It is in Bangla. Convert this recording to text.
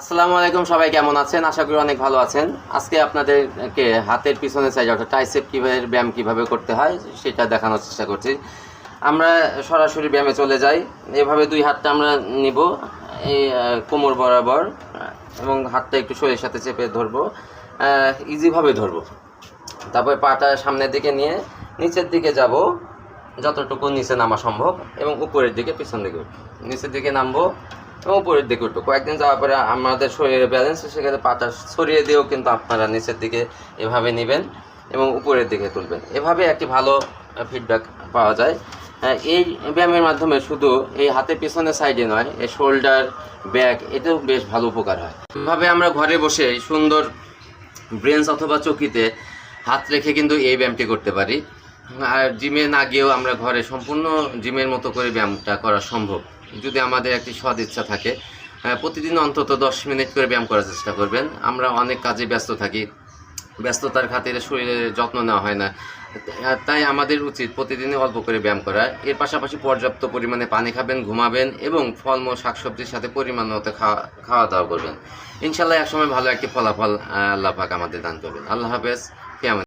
আসসালামু আলাইকুম, সবাই কেমন আছেন? আশা করি অনেক ভালো আছেন। আজকে আপনাদেরকে হাতের পিছনে সাইজ অর্থাৎ টাইসেপ কীভাবে, ব্যায়াম কীভাবে করতে হয়, সেটা দেখানোর চেষ্টা করছি। আমরা সরাসরি ব্যায়ামে চলে যাই। এভাবে দুই হাতটা আমরা নিব, এই কোমর বরাবর, এবং হাতটা একটু শরীরের সাথে চেপে ধরবো ইজিভাবে ধরবো। তারপরে পাটা সামনের দিকে নিয়ে নিচের দিকে যাব, যতটুকু নিচে নামা সম্ভব, এবং উপরের দিকে পিছন দিকে। নিচের দিকে নামবো উপরের দিকে উঠবো কয়েকদিন যাওয়ার পরে আমাদের শরীরের ব্যালেন্স সেক্ষেত্রে পাতা ছড়িয়ে দিয়েও কিন্তু আপনারা নিচের দিকে এভাবে নেবেন এবং উপরের দিকে তুলবেন। এভাবে একটি ভালো ফিডব্যাক পাওয়া যায়। এই ব্যায়ামের মাধ্যমে শুধু এই হাতের পিছনের সাইডে নয়, এই শোল্ডার ব্যাক এতেও বেশ ভালো উপকার হয়। এভাবে আমরা ঘরে বসে সুন্দর ব্রেঞ্চ অথবা চকিতে হাত রেখে কিন্তু এই ব্যায়ামটি করতে পারি। আর জিমে না গিয়েও আমরা ঘরে সম্পূর্ণ জিমের মতো করে ব্যায়ামটা করা সম্ভব। যদি আমাদের একটি সদ ইচ্ছা থাকে প্রতিদিন অন্তত দশ মিনিট করে ব্যায়াম করার চেষ্টা করবেন। আমরা অনেক কাজে ব্যস্ত থাকি। ব্যস্ততার খাতিরে শরীরের যত্ন নেওয়া হয় না। তাই আমাদের উচিত প্রতিদিনই অল্প করে ব্যায়াম করা। এর পাশাপাশি পর্যাপ্ত পরিমাণে পানি খাবেন, ঘুমাবেন এবং ফলমূল শাকসবজির সাথে পরিমাণ মতো খাওয়া খাওয়া দাওয়া করবেন। ইনশাল্লাহ একসময় ভালো একটি ফলাফল আল্লাহ পাক আমাদের দান করবেন। আল্লাহ হাফেজ। কেমন